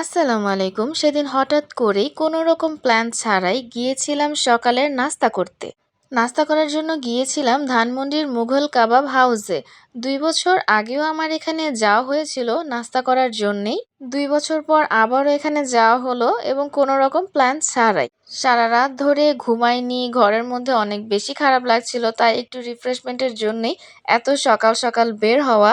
আসসালামু আলাইকুম। সেদিন হঠাৎ করেই কোনো রকম প্ল্যান ছাড়াই গিয়েছিলাম সকালের নাস্তা করতে। নাস্তা করার জন্য গিয়েছিলাম ধানমন্ডির মুঘল কাবাব হাউসে। দুই বছর আগেও আমার এখানে যাওয়া হয়েছিল নাস্তা করার জন্যেই। দুই বছর পর আবারও এখানে যাওয়া হলো এবং কোনো রকম প্ল্যান ছাড়াই। সারা রাত ধরে ঘুমাইনি, ঘরের মধ্যে অনেক বেশি খারাপ লাগছিল, তাই একটু রিফ্রেশমেন্টের জন্যেই এত সকাল সকাল বের হওয়া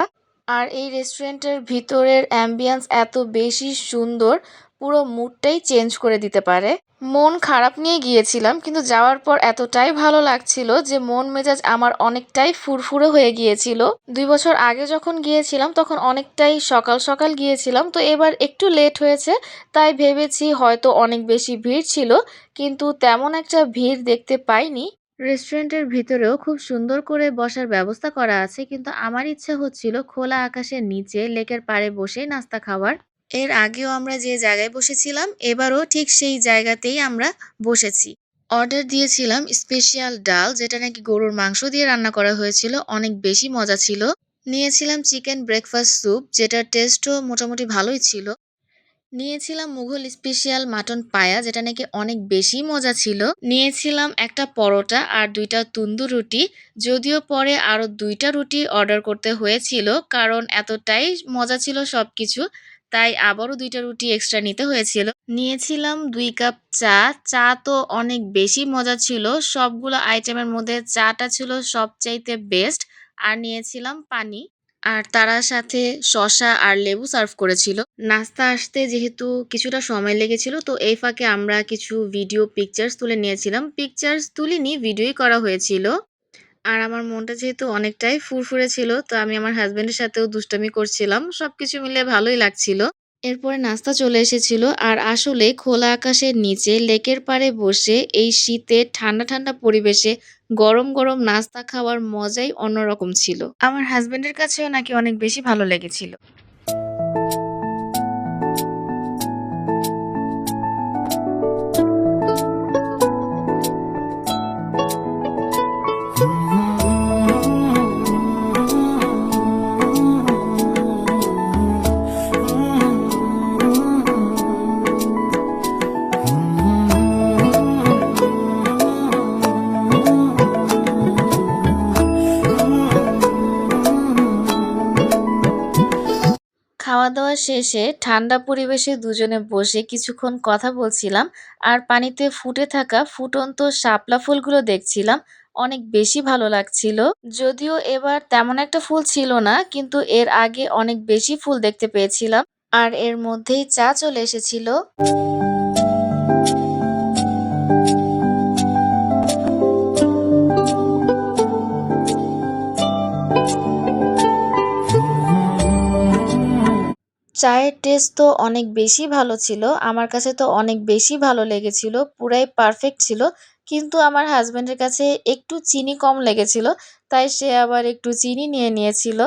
আর এই রেস্টুরেন্টের ভিতরের অ্যাম্বিয়েন্স এত বেশি সুন্দর, পুরো মুডটাই চেঞ্জ করে দিতে পারে। মন খারাপ নিয়ে গিয়েছিলাম, কিন্তু যাওয়ার পর এতটাই ভালো লাগছিল যে মন মেজাজ আমার অনেকটাই ফুরফুরে হয়ে গিয়েছিল। দুই বছর আগে যখন গিয়েছিলাম, তখন অনেকটাই সকাল সকাল গিয়েছিলাম, তো এবার একটু লেট হয়েছে, তাই ভেবেছি হয়তো অনেক বেশি ভিড় ছিল, কিন্তু তেমন একটা ভিড় দেখতে পাইনি। রেস্টুরেন্টের ভিতরেও খুব সুন্দর করে বসার ব্যবস্থা করা আছে, কিন্তু আমার ইচ্ছা হচ্ছিল খোলা আকাশের নিচে লেকের পাড়ে বসে নাস্তা খাওয়ার। এর আগেও আমরা যে জায়গায় বসেছিলাম, এবারও ঠিক সেই জায়গাতেই আমরা বসেছি। অর্ডার দিয়েছিলাম স্পেশাল ডাল, যেটা নাকি গরুর মাংস দিয়ে রান্না করা হয়েছিল, অনেক বেশি মজা ছিল। নিয়েছিলাম চিকেন ব্রেকফাস্ট স্যুপ, যেটার টেস্টও মোটামুটি ভালোই ছিল। নিয়েছিলাম মুঘল স্পেশাল মাটন পায়া, যেটা নাকি অনেক বেশি মজা ছিল। নিয়েছিলাম একটা পরোটা আর দুইটা তুন্দুর রুটি, যদিও পরে আরও দুইটা রুটি অর্ডার করতে হয়েছিল, কারণ এতটাই মজা ছিল সব কিছু তাই আবারও দুইটা রুটি এক্সট্রা নিতে হয়েছিল। নিয়েছিলাম দুই কাপ চা চা তো অনেক বেশি মজা ছিল, সবগুলো আইটেমের মধ্যে চাটা ছিল সবচাইতে বেস্ট আর নিয়েছিলাম পানি। আর তারা সাথে শসা আর লেবু সার্ভ করেছিল। নাস্তা আসতে যেহেতু কিছুটা সময় লেগেছিল, তো এই ফাঁকে আমরা কিছু ভিডিও পিকচার্স তুলে নিয়েছিলাম। পিকচার্স তুলিনি ভিডিওই করা হয়েছিল। আর আমার মনটা যেহেতু অনেকটাই ফুরফুরে ছিল, তো আমি আমার হাজব্যান্ডের সাথেও দুষ্টামি করছিলাম। সব কিছু মিলে ভালোই লাগছিল। এরপরে নাস্তা চলে এসেছিল আর আসলে খোলা আকাশের নিচে লেকের পাড়ে বসে এই শীতে ঠান্ডা ঠান্ডা পরিবেশে গরম গরম নাস্তা খাওয়ার মজাই অন্যরকম ছিল। আমার হাজবেন্ডের কাছেও নাকি অনেক বেশি ভালো লেগেছিল। খাওয়া দাওয়া শেষে ঠান্ডা পরিবেশে দুজনে বসে কিছুক্ষণ কথা বলছিলাম আর পানিতে ফুটে থাকা ফুটন্ত শাপলা ফুলগুলো দেখছিলাম। অনেক বেশি ভালো লাগছিল। যদিও এবার তেমন একটা ফুল ছিল না, কিন্তু এর আগে অনেক বেশি ফুল দেখতে পেয়েছিলাম। আর এর মধ্যেই চা চলে এসেছিল। চায়ের টেস্ট তো অনেক বেশি ভালো ছিল, আমার কাছে তো অনেক বেশি ভালো লেগেছিল, পুরাই পারফেক্ট ছিল, কিন্তু আমার হাজবেন্ডের কাছে একটু চিনি কম লেগেছিল, তাই সে আবার একটু চিনি নিয়ে নিয়েছিল।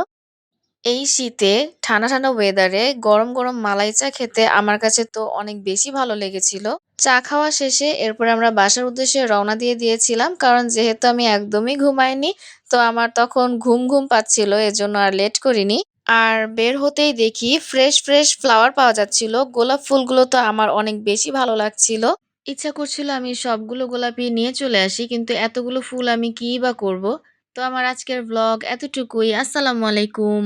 এই শীতে ঠান্ডা ঠান্ডা ওয়েদারে গরম গরম মালাই চা খেতে আমার কাছে তো অনেক বেশি ভালো লেগেছিল। চা খাওয়া শেষে এরপর আমরা বাসার উদ্দেশ্যে রওনা দিয়ে দিয়েছিলাম, কারণ যেহেতু আমি একদমই ঘুমাইনি, তো আমার তখন ঘুম ঘুম পাচ্ছিল, এজন্য আর লেট করিনি। আর বের হতেই দেখি ফ্রেশ ফ্রেশ ফ্লাওয়ার পাওয়া যাচ্ছিল। গোলাপ ফুলগুলো তো আমার অনেক বেশি ভালো লাগছিল। ইচ্ছা করছিল আমি সবগুলো গোলাপি নিয়ে চলে আসি, কিন্তু এতগুলো ফুল আমি কী বা করব? তো আমার আজকের ব্লগ এতটুকুই। আসসালামু আলাইকুম।